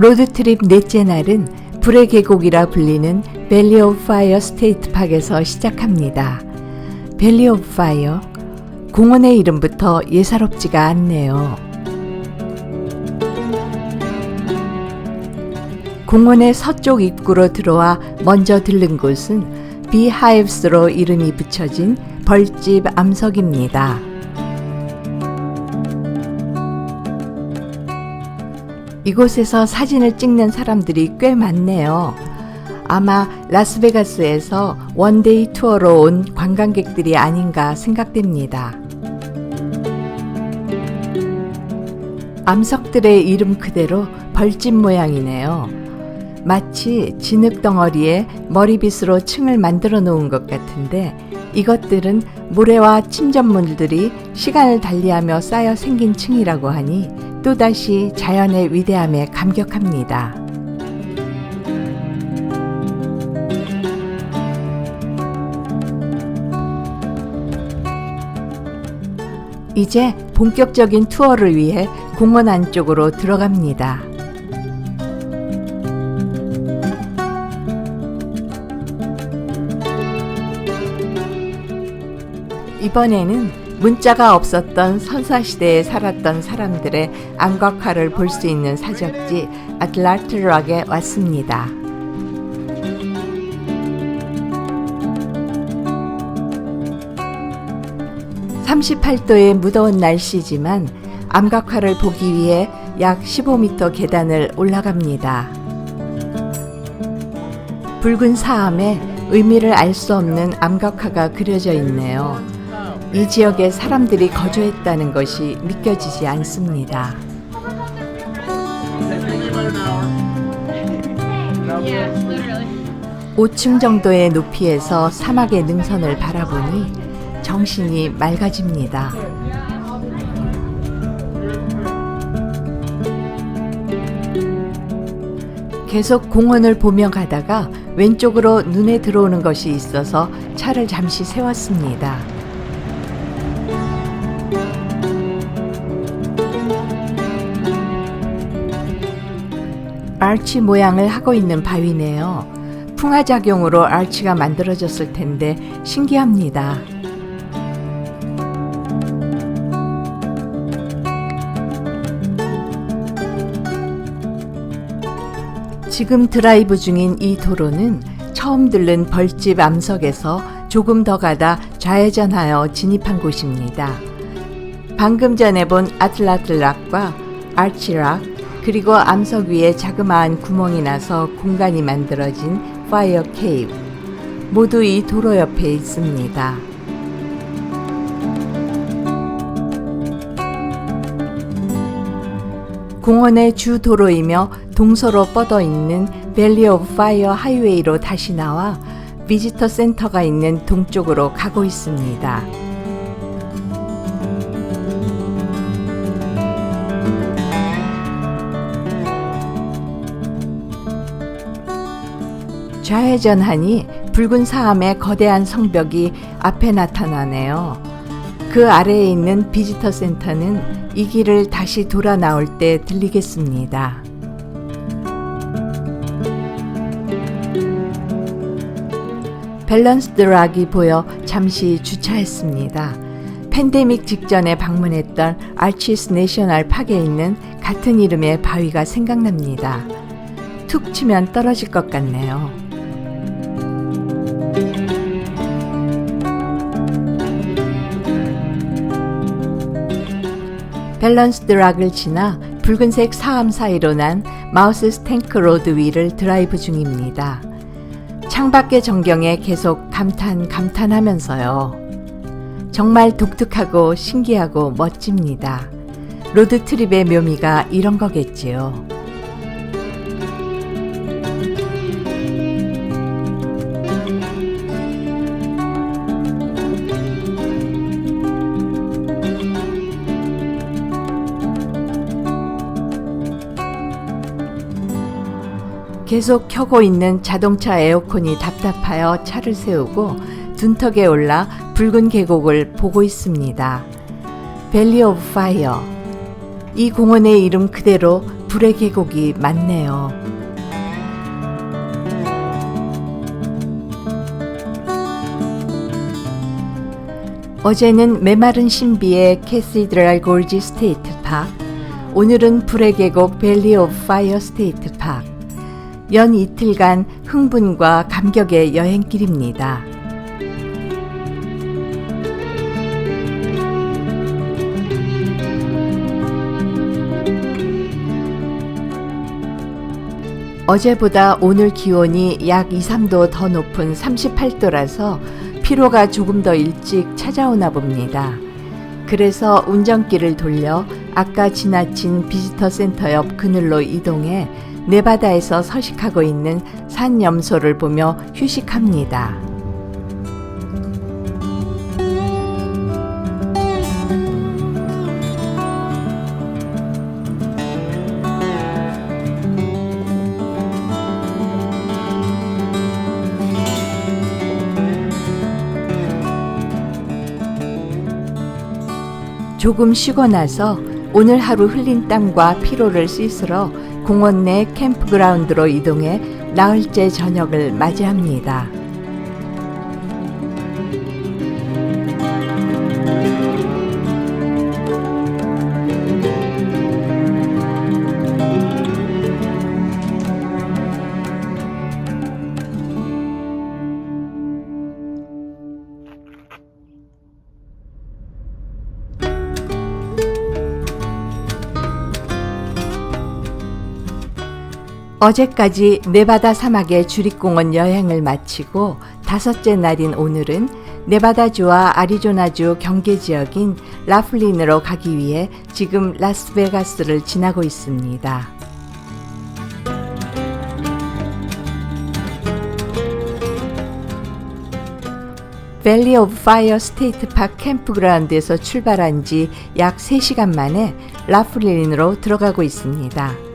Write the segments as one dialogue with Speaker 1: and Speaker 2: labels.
Speaker 1: 로드트립 넷째 날은 불의 계곡이라 불리는 밸리 오브 파이어 스테이트 파크에서 시작합니다. 밸리 오브 파이어 공원의 이름부터 예사롭지가 않네요. 공원의 서쪽 입구로 들어와 먼저 들른 곳은 비하이브스로 이름이 붙여진 벌집 암석입니다. 이곳에서 사진을 찍는 사람들이 꽤 많네요. 아마 라스베가스에서 원데이 투어로 온 관광객들이 아닌가 생각됩니다. 암석들의 이름 그대로 벌집 모양이네요. 마치 진흙 덩어리에 머리빗으로 층을 만들어 놓은 것 같은데 이것들은 모래와 침전물들이 시간을 달리하며 쌓여 생긴 층이라고 하니 또다시 자연의 위대함에 감격합니다. 이제 본격적인 투어를 위해 공원 안쪽으로 들어갑니다. 이번에는 문자가 없었던 선사시대에 살았던 사람들의 안각화를 볼 수 있는 사적지 아틀라트락에 왔습니다. (38도의) 무더운 날씨지만 암각화를 보기 위해 약 15m 계단을 올라갑니다. 붉은 사암에 의미를 알 수 없는 암각화가 그려져 있네요. 이 지역에 사람들이 거주했다는 것이 믿겨지지 않습니다. 5층 정도의 높이에서 사막의 능선을 바라보니 정신이 맑아집니다. 계속 공원을 보며 가다가 왼쪽으로 눈에 들어오는 것이 있어서 차를 잠시 세웠습니다. 알치 모양을 하고 있는 바위네요. 풍화작용으로 알치가 만들어졌을 텐데 신기합니다. 지금 드라이브 중인 이 도로는 처음 들른 벌집 암석에서 조금 더 가다 좌회전하여 진입한 곳입니다. 방금 전에 본 아틀라틀락과 아치락 그리고 암석 위에 자그마한 구멍이 나서 공간이 만들어진 파이어 케이브 모두 이 도로 옆에 있습니다. 공원의 주 도로이며 동서로 뻗어 있는 밸리 오브 파이어 하이웨이로 다시 나와 비지터 센터가 있는 동쪽으로 가고 있습니다. 좌회전하니 붉은 사암의 거대한 성벽이 앞에 나타나네요. 그 아래에 있는 비지터 센터는 이 길을 다시 돌아 나올 때 들리겠습니다. 밸런스 드 락이 보여 잠시 주차했습니다. 팬데믹 직전에 방문했던 알치스 내셔널 파크에 있는 같은 이름의 바위가 생각납니다. 툭 치면 떨어질 것 같네요. 밸런스 드 락을 지나 붉은색 사암 사이로 난 마우스 스탱크 로드 위를 드라이브 중입니다. 창밖의 전경에 계속 감탄 감탄하면서요. 정말 독특하고 신기하고 멋집니다. 로드 트립의 묘미가 이런 거겠지요. 계속 켜고 있는 자동차 에어컨이 답답하여 차를 세우고 둔턱에 올라 붉은 계곡을 보고 있습니다. 밸리 오브 파이어. 이 공원의 이름 그대로 불의 계곡이 많네요. 어제는 메마른 신비의 캐시드랄 골지 스테이트 파크, 오늘은 불의 계곡 밸리 오브 파이어 스테이트 파크. 연 이틀간 흥분과 감격의 여행길입니다. 어제보다 오늘 기온이 약 2, 3도 더 높은 38도라서 피로가 조금 더 일찍 찾아오나 봅니다. 그래서 운전길을 돌려 아까 지나친 비지터 센터 옆 그늘로 이동해 네바다에서 서식하고 있는 산 염소를 보며 휴식합니다. 조금 쉬고 나서 오늘 하루 흘린 땀과 피로를 씻으러 공원 내 캠프그라운드로 이동해 나흘째 저녁을 맞이합니다. 어제까지 네바다 사막의 주립공원 여행을 마치고 다섯째 날인 오늘은 네바다주와 아리조나주 경계 지역인 라플린으로 가기 위해 지금 라스베가스를 지나고 있습니다. 밸리 오브 파이어 스테이트 파크 캠프그라운드에서 출발한 지 약 3시간 만에 라플린으로 들어가고 있습니다.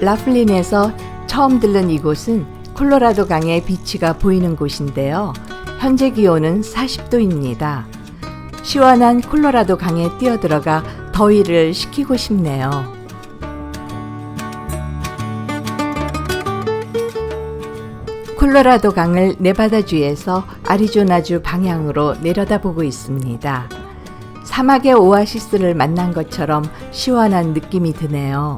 Speaker 1: 라플린에서 처음 들른 이곳은 콜로라도 강의 비치가 보이는 곳인데요. 현재 기온은 40도입니다. 시원한 콜로라도 강에 뛰어들어가 더위를 식히고 싶네요. 콜로라도 강을 네바다주에서 아리조나주 방향으로 내려다보고 있습니다. 사막의 오아시스를 만난 것처럼 시원한 느낌이 드네요.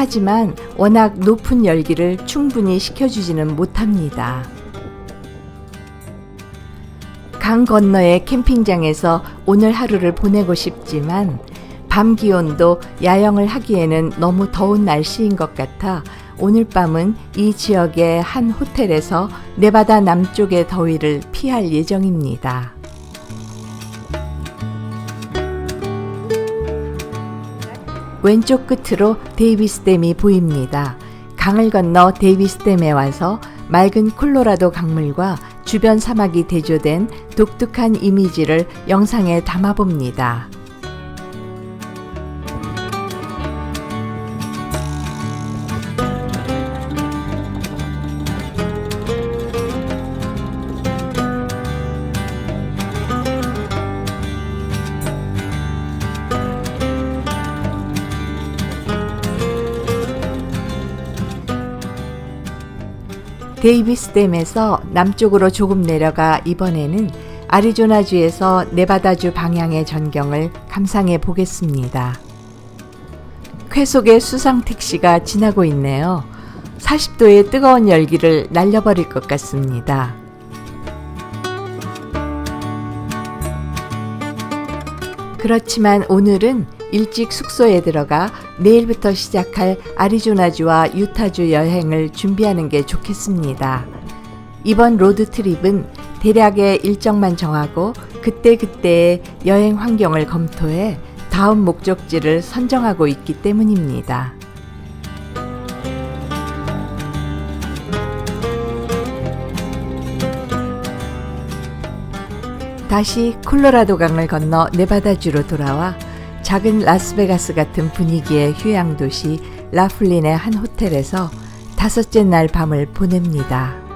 Speaker 1: 하지만 워낙 높은 열기를 충분히 식혀주지는 못합니다. 강 건너의 캠핑장에서 오늘 하루를 보내고 싶지만 밤 기온도 야영을 하기에는 너무 더운 날씨인 것 같아 오늘 밤은 이 지역의 한 호텔에서 네바다 남쪽의 더위를 피할 예정입니다. 왼쪽 끝으로 데이비스댐이 보입니다. 강을 건너 데이비스댐에 와서 맑은 콜로라도 강물과 주변 사막이 대조된 독특한 이미지를 영상에 담아봅니다. 데이비스댐에서 남쪽으로 조금 내려가 이번에는 아리조나주에서 네바다주 방향의 전경을 감상해 보겠습니다. 쾌속의 수상 택시가 지나고 있네요. 40도의 뜨거운 열기를 날려버릴 것 같습니다. 그렇지만 오늘은 일찍 숙소에 들어가 내일부터 시작할 아리조나주와 유타주 여행을 준비하는 게 좋겠습니다. 이번 로드 트립은 대략의 일정만 정하고 그때그때의 여행 환경을 검토해 다음 목적지를 선정하고 있기 때문입니다. 다시 콜로라도 강을 건너 네바다주로 돌아와 작은 라스베가스 같은 분위기의 휴양 도시 라플린의 한 호텔에서 다섯째 날 밤을 보냅니다.